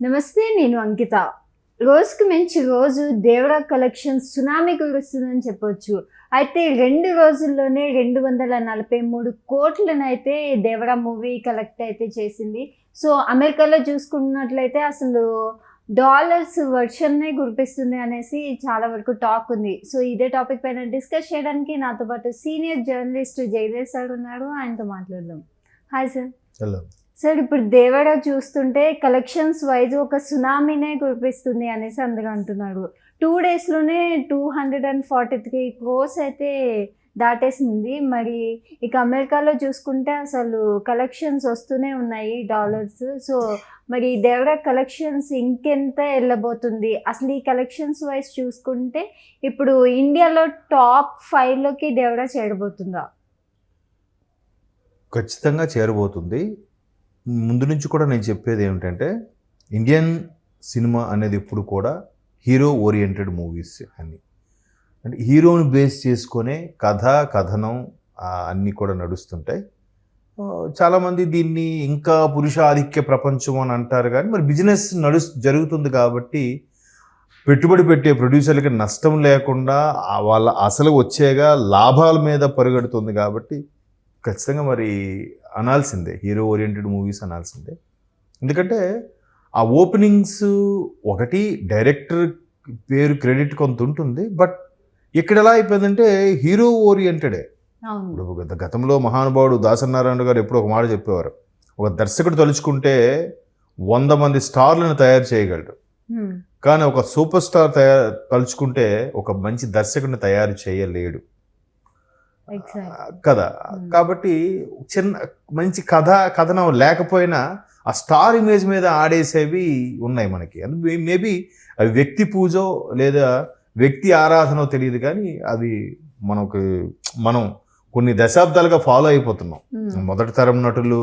నమస్తే నేను అంకిత. రోజుకు మించి రోజు దేవరా కలెక్షన్ సునామీ కురుస్తుందని చెప్పొచ్చు. అయితే రెండు రోజుల్లోనే రెండు వందల నలభై మూడు కోట్లను అయితే దేవరా మూవీ కలెక్ట్ అయితే చేసింది. సో అమెరికాలో చూసుకున్నట్లయితే అసలు డాలర్స్ వర్షన్నే కురిపిస్తుంది అనేసి చాలా వరకు టాక్ ఉంది. సో ఇదే టాపిక్ పైన డిస్కస్ చేయడానికి నాతో పాటు సీనియర్ జర్నలిస్ట్ జయదేవ్ సార్ ఉన్నారు. ఆయనతో మాట్లాడదాం. Hi sir. హలో. సార్ ఇప్పుడు దేవడ చూస్తుంటే కలెక్షన్స్ వైజ్ ఒక సునామీనే కురిపిస్తుంది అనేసి అందరూ అంటున్నారు టూ డేస్లోనే two hundred and forty three crores అయితే దాటేసింది. మరి ఇక అమెరికాలో చూసుకుంటే అసలు కలెక్షన్స్ వస్తూనే ఉన్నాయి డాలర్స్ సో మరి దేవడ కలెక్షన్స్ ఇంకెంత వెళ్ళబోతుంది అసలు ఈ కలెక్షన్స్ వైజ్ చూసుకుంటే ఇప్పుడు ఇండియాలో టాప్ ఫైవ్లోకి దేవడ చేరబోతుందా? ఖచ్చితంగా చేరబోతుంది. ముందు నుంచి కూడా నేను చెప్పేది ఏమిటంటే ఇండియన్ సినిమా అనేది ఇప్పుడు కూడా హీరో ఓరియంటెడ్ మూవీస్ అని అంటే హీరోని బేస్ చేసుకునే కథ కథనం అన్నీ కూడా నడుస్తుంటాయి. చాలామంది దీన్ని ఇంకా పురుష ఆధిక్య ప్రపంచం అని అంటారు కానీ మరి బిజినెస్ నడు జరుగుతుంది కాబట్టి పెట్టుబడి పెట్టే ప్రొడ్యూసర్లకి నష్టం లేకుండా వాళ్ళ అసలు వచ్చేగా లాభాల మీద పరుగెడుతుంది కాబట్టి ఖచ్చితంగా మరి అనాల్సిందే హీరో ఓరియంటెడ్ మూవీస్ అనాల్సిందే. ఎందుకంటే ఆ ఓపెనింగ్స్ ఒకటి డైరెక్టర్ పేరు క్రెడిట్ కొంత ఉంటుంది బట్ ఇక్కడ ఎలా అయిపోయిందంటే హీరో ఓరియంటెడే ఇప్పుడు గత- గతంలో మహానుభావుడు దాసనారాయణ గారు ఎప్పుడు ఒక మాట చెప్పేవారు ఒక దర్శకుడు తలుచుకుంటే వంద మంది స్టార్లను తయారు చేయగలడు. కానీ ఒక సూపర్ స్టార్ తయారు తలుచుకుంటే ఒక మంచి దర్శకుడిని తయారు చేయలేడు. కదా Hmm. కాబట్టి చిన్న మంచి కథ కథనం లేకపోయినా ఆ స్టార్ ఇమేజ్ మీద ఆడేసేవి ఉన్నాయి మనకి. మేబీ అవి వ్యక్తి పూజో లేదా వ్యక్తి ఆరాధనో తెలియదు కానీ అవి మనకు మనం కొన్ని దశాబ్దాలుగా ఫాలో అయిపోతున్నాం. Hmm. మొదటి తరం నటులు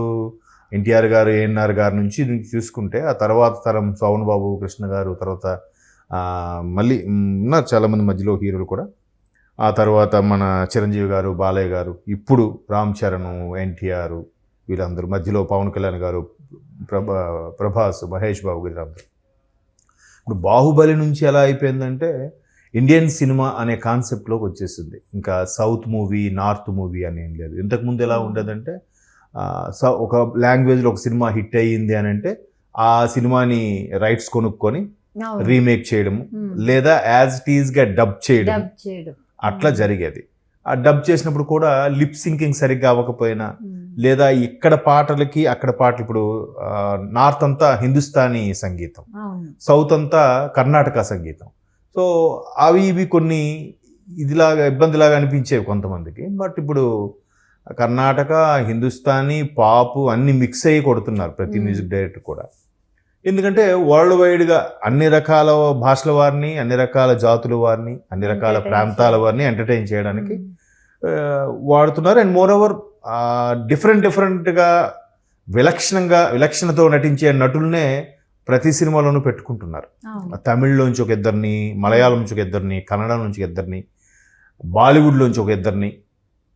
ఎన్టీఆర్ గారు ఏఎన్ఆర్ గారి నుంచి చూసుకుంటే ఆ తర్వాత తరం సోమన్ బాబు కృష్ణ గారు తర్వాత మళ్ళీ ఉన్నారు చాలామంది మధ్యలో హీరోలు కూడా. ఆ తర్వాత మన చిరంజీవి గారు బాలయ్య గారు ఇప్పుడు రామ్ చరణ్ ఎన్టీఆర్ వీళ్ళందరూ మధ్యలో పవన్ కళ్యాణ్ గారు ప్రభా ప్రభాస్ మహేష్ బాబు వీళ్ళందరూ. ఇప్పుడు బాహుబలి నుంచి ఎలా అయిపోయిందంటే ఇండియన్ సినిమా అనే కాన్సెప్ట్లోకి వచ్చేసింది. ఇంకా సౌత్ మూవీ నార్త్ మూవీ అని ఏం లేదు. ఇంతకుముందు ఎలా ఉండేదంటే ఒక లాంగ్వేజ్లో ఒక సినిమా హిట్ అయ్యింది అని అంటే ఆ సినిమాని రైట్స్ కొనుక్కొని. రీమేక్ చేయడము. లేదా యాజ్ ఇట్ ఈస్గా డబ్ చేయడం డబ్ చేయడం. అట్లా జరిగేది. ఆ డబ్ చేసినప్పుడు కూడా లిప్ సింకింగ్ సరిగ్గా అవ్వకపోయినా. లేదా ఇక్కడ పాటలకి అక్కడ పాటలు ఇప్పుడు నార్త్ అంతా హిందుస్థానీ సంగీతం సౌత్ అంతా కర్ణాటక సంగీతం. సో అవి ఇవి కొన్ని ఇదిలాగా ఇబ్బందిలాగా అనిపించేవి కొంతమందికి. బట్ ఇప్పుడు కర్ణాటక హిందుస్థానీ పాపు అన్ని మిక్స్ అయ్యి కొడుతున్నారు ప్రతి. మ్యూజిక్ డైరెక్టర్ కూడా. ఎందుకంటే వరల్డ్ వైడ్గా అన్ని రకాల భాషల వారిని అన్ని రకాల జాతుల వారిని అన్ని రకాల ప్రాంతాల వారిని ఎంటర్టైన్ చేయడానికి Hmm. వాడుతున్నారు. అండ్ మోర్ ఓవర్ డిఫరెంట్ డిఫరెంట్గా విలక్షణంగా విలక్షణతో నటించే నటులనే ప్రతి సినిమాలోనూ పెట్టుకుంటున్నారు. తమిళ్ళోంచి ఒక ఇద్దరిని మలయాళం నుంచి ఒక ఇద్దరిని కన్నడ నుంచి ఒక ఇద్దరిని బాలీవుడ్లోంచి ఒక ఇద్దరిని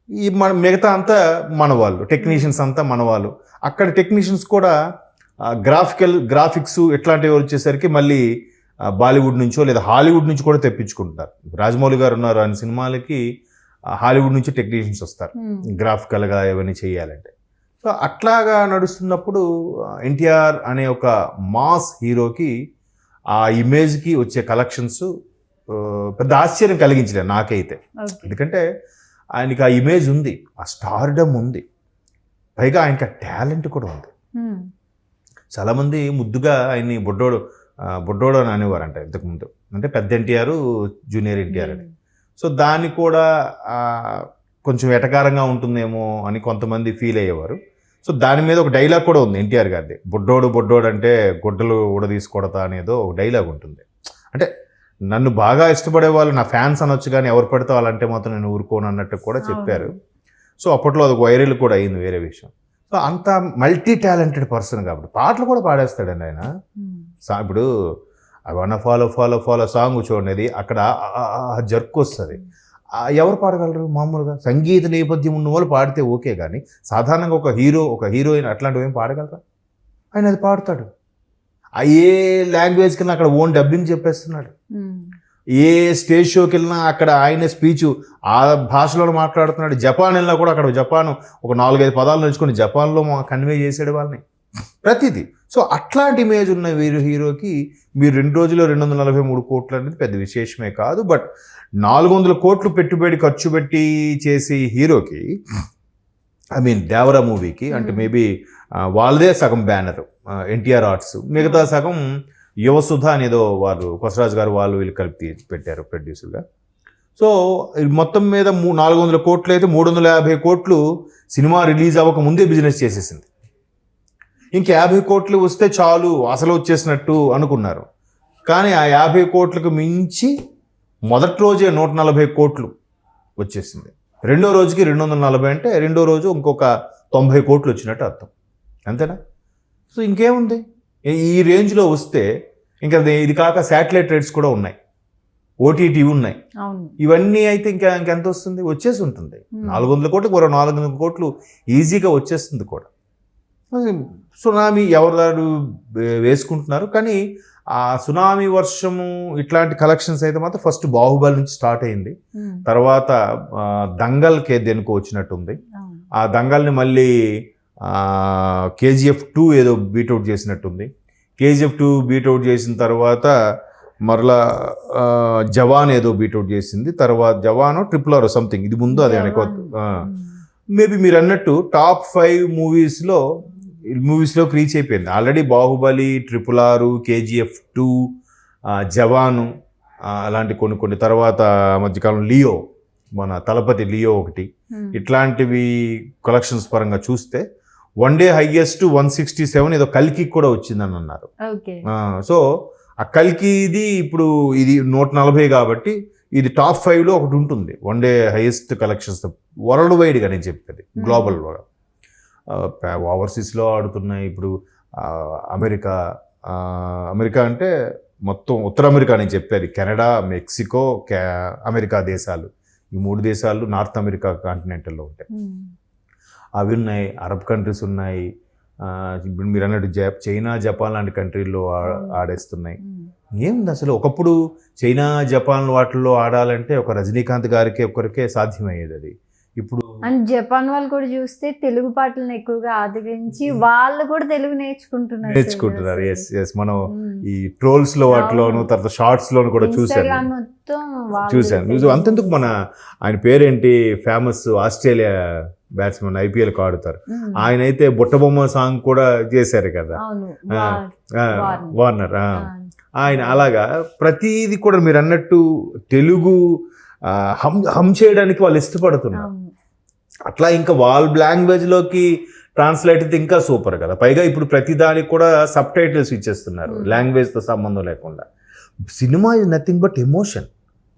ఈ మన మిగతా అంతా మన వాళ్ళు టెక్నీషియన్స్ అంతా మన వాళ్ళు అక్కడ టెక్నీషియన్స్ కూడా గ్రాఫికల్ గ్రాఫిక్స్ ఇట్లాంటివి వచ్చేసరికి మళ్ళీ బాలీవుడ్ నుంచో లేదా హాలీవుడ్ నుంచి కూడా తెప్పించుకుంటున్నారు రాజమౌళి గారు ఉన్నారు ఆయన సినిమాలకి హాలీవుడ్ నుంచి టెక్నీషియన్స్ వస్తారు Hmm. గ్రాఫికల్గా ఇవన్నీ చేయాలంటే సో అట్లాగా నడుస్తున్నప్పుడు ఎన్టీఆర్ అనే ఒక మాస్ హీరోకి ఆ ఇమేజ్కి వచ్చే కలెక్షన్స్ పెద్ద ఆశ్చర్యం కలిగించలేదు నాకైతే. ఎందుకంటే ఆయనకి ఆ ఇమేజ్ ఉంది ఆ స్టార్డమ్ ఉంది పైగా ఆయనకి ఆ టాలెంట్ కూడా ఉంది Hmm. చాలామంది ముద్దుగా ఆయన్ని బుడ్డోడు బుడ్డోడు అని అనేవారంట ఇంతకుముందు. అంటే పెద్ద ఎన్టీఆర్ జూనియర్ ఎన్టీఆర్ అని. సో దాన్ని కూడా కొంచెం ఎటకారంగా ఉంటుందేమో అని కొంతమంది ఫీల్ అయ్యేవారు. సో దాని మీద ఒక డైలాగ్ కూడా ఉంది ఎన్టీఆర్ గారిది. బుడ్డోడు బుడ్డోడు అంటే గుడ్డలు ఊడదీసుకోడతా అనేదో ఒక డైలాగ్ ఉంటుంది. అంటే నన్ను బాగా ఇష్టపడే వాళ్ళు నా ఫ్యాన్స్ అనొచ్చు కానీ ఎవరు పడితే వాళ్ళంటే మాత్రం నేను ఊరుకోను అన్నట్టు కూడా చెప్పారు. సో అప్పట్లో అది వైరల్ కూడా అయింది వేరే విషయం. సో అంత మల్టీ టాలెంటెడ్ పర్సన్ కాబట్టి పాటలు కూడా పాడేస్తాడండి ఆయన. Hmm. సా- ఇప్పుడు అవన్న ఫాలో ఫాలో ఫాలో సాంగ్ చూడండి. అక్కడ జర్క్ వస్తుంది. ఎవరు పాడగలరు మామూలుగా? సంగీత నేపథ్యం ఉన్న వాళ్ళు పాడితే ఓకే కానీ సాధారణంగా ఒక హీరో ఒక హీరోయిన్ అట్లాంటివి ఏం పాడగలరా? ఆయన అది పాడతాడు. ఏ లాంగ్వేజ్కి వెళ్ళినా అక్కడ ఓన్ డబ్బింగ్ చెప్పేస్తున్నాడు. ఉమ్. ఏ స్టేజ్ షోకి వెళ్ళినా అక్కడ ఆయన స్పీచ్ ఆ భాషలో మాట్లాడుతున్నాడు. జపాన్ వెళ్ళినా కూడా అక్కడ జపాన్ ఒక నాలుగైదు పదాలు నేర్చుకొని జపాన్లో కన్వే చేసాడు వాళ్ళని. ప్రతిదీ. సో అట్లాంటి ఇమేజ్ ఉన్న వీరు హీరోకి మీరు రెండు రోజుల్లో రెండు వందల నలభై మూడు కోట్లు అనేది పెద్ద విశేషమే కాదు. బట్ నాలుగు వందల కోట్లు పెట్టుబడి ఖర్చు పెట్టి చేసే హీరోకి ఐ మీన్ దేవరా మూవీకి అంటే. మేబీ వాళ్ళదే సగం బ్యానర్ ఎన్టీఆర్ ఆర్ట్స్. మిగతా సగం యువసుధ అనేదో వాళ్ళు కొసరాజు గారు వాళ్ళు వీళ్ళు కలిపి పెట్టారు ప్రొడ్యూసర్గా. సో ఇది మొత్తం మీద మూ నాలుగు వందల కోట్లు అయితే మూడు వందల యాభై కోట్లు సినిమా రిలీజ్ అవ్వక ముందే బిజినెస్ చేసేసింది. ఇంక యాభై కోట్లు వస్తే చాలు అసలు వచ్చేసినట్టు అనుకున్నారు. కానీ ఆ యాభై కోట్లకు మించి మొదటి రోజే నూట నలభై కోట్లు వచ్చేసింది. రెండో రోజుకి రెండు వందల నలభై అంటే రెండో రోజు ఇంకొక తొంభై కోట్లు వచ్చినట్టు అర్థం. అంతేనా? సో ఇంకేముంది? ఈ- రేంజ్లో వస్తే ఇంకా ఇది- కాక శాటిలైట్ రేట్స్ కూడా ఉన్నాయి. ఓటీటీ ఉన్నాయి. ఇవన్నీ అయితే ఇంకా ఇంకెంత వస్తుంది? వచ్చేసి ఉంటుంది. నాలుగు వందల కోట్లు మరో నాలుగు వందల కోట్లు ఈజీగా వచ్చేస్తుంది కూడా. సునామీ ఎవరు వేసుకుంటున్నారు. కానీ ఆ సునామీ వర్షము ఇట్లాంటి కలెక్షన్స్ అయితే మాత్రం ఫస్ట్ బాహుబలి నుంచి స్టార్ట్ అయింది. తర్వాత దంగల్కే దేనికో వచ్చినట్టుంది. ఆ దంగల్ని మళ్ళీ కేజీఎఫ్ టూ ఏదో బీట్అవుట్ చేసినట్టుంది. కేజీఎఫ్ టూ బీట్అవుట్ చేసిన తర్వాత మరలా జవాన్ ఏదో బీట్అవుట్ చేసింది. తర్వాత జవాన్ ట్రిపుల్ ఆర్ సంథింగ్. ఇది ముందు అది ఉమ్. మేబీ మీరు అన్నట్టు టాప్ ఫైవ్ మూవీస్లో మూవీస్లోకి రీచ్ అయిపోయింది. Already Baahubali triple R KGF two Jawan అలాంటి కొన్ని కొన్ని తర్వాత మధ్యకాలం లియో మన తలపతి లియో ఒకటి. ఇట్లాంటివి కలెక్షన్స్ పరంగా చూస్తే one day highest one sixty seven ఏదో కల్కి కూడా వచ్చిందని అన్నారు. సో ఆ కల్కిది ఇప్పుడు ఇది నూట నలభై కాబట్టి ఇది టాప్ ఫైవ్లో ఒకటి ఉంటుంది. One day highest collections world వైడ్గా నేను చెప్పేది గ్లోబల్ ఓవర్సీస్లో ఆడుతున్నాయి ఇప్పుడు అమెరికా అమెరికా అంటే మొత్తం ఉత్తర అమెరికా నేను చెప్పేది కెనడా మెక్సికో అమెరికా దేశాలు. ఈ మూడు దేశాలు నార్త్ అమెరికా కాంటినెంటల్లో ఉంటాయి. అవి ఉన్నాయి అరబ్ కంట్రీస్ ఉన్నాయి. ఇప్పుడు మీరు అన్నట్టు చైనా జపాన్ లాంటి కంట్రీల్లో ఆ- ఆడేస్తున్నాయి. ఉమ్. ఏముంది అసలు ఒకప్పుడు చైనా జపాన్ వాటిల్లో ఆడాలంటే ఒక రజనీకాంత్ గారికి ఒకరికే సాధ్యమయ్యేది అది. ఇప్పుడు అండ్ జపాన్ వాళ్ళు కూడా చూస్తే తెలుగు పాటలను ఎక్కువగా ఆదరించి వాళ్ళు కూడా తెలుగు నేర్చుకుంటున్నారు నేర్చుకుంటున్నారు ఎస్ ఎస్ మనం ఉమ్. ఈ ట్రోల్స్లో వాటిలోను. తర్వాత షార్ట్స్ లోను కూడా తెలుగు. చూసాను. అంతెందుకు మన ఆయన పేరేంటి ఫేమస్ ఆస్ట్రేలియా బ్యాట్స్మెన్ ఐపీఎల్ ఆడుతారు ఉమ్. ఆయన అయితే బుట్టబొమ్మ సాంగ్ కూడా చేశారు కదా వార్నర్. ఆ. ఆయన అలాగా ప్రతిది కూడా మీరు అన్నట్టు తెలుగు హమ్ హమ్ చేయడానికి వాళ్ళు ఇష్టపడుతున్నారు. అట్లా ఇంకా వాళ్ళ లాంగ్వేజ్లోకి ట్రాన్స్లేట్ అయితే ఇంకా సూపర్ కదా. పైగా ఇప్పుడు ప్రతి దానికి కూడా సబ్ టైటిల్స్ ఇచ్చేస్తున్నారు. లాంగ్వేజ్తో సంబంధం లేకుండా. Cinema is nothing but emotion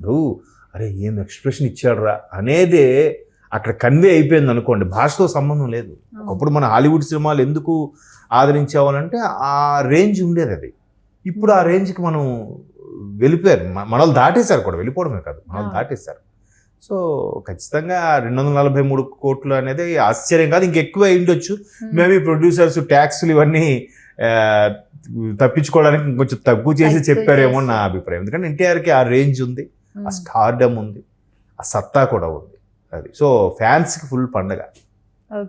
నువ్వు అరే ఏం ఎక్స్ప్రెషన్ ఇచ్చాడురా? అనేదే అక్కడ కన్వే అయిపోయింది అనుకోండి. భాషతో సంబంధం లేదు. ఒకప్పుడు మన హాలీవుడ్ సినిమాలు ఎందుకు ఆదరించేవాళ్ళంటే ఆ రేంజ్ ఉండేది అది. ఇప్పుడు ఆ రేంజ్కి మనం వెళ్ళిపోయారు మనల్ని దాటేశారు కూడా వెళ్ళిపోవడమే కాదు మనల్ని. దాటేశారు సో ఖచ్చితంగా రెండు వందల నలభై మూడు కోట్లు అనేది ఆశ్చర్యం కాదు ఇంకెక్కువ ఉండొచ్చు. మేబీ ప్రొడ్యూసర్స్ ట్యాక్స్లు ఇవన్నీ తప్పించుకోవడానికి ఇంకొంచెం తక్కువ చేసి చెప్పారేమో నా. అభిప్రాయం ఎందుకంటే ఎన్టీఆర్కి ఆ రేంజ్ ఉంది ఆ. స్టార్డమ్ ఉంది ఆ సత్తా కూడా ఉంది అది సో ఫ్యాన్స్కి ఫుల్ పండగ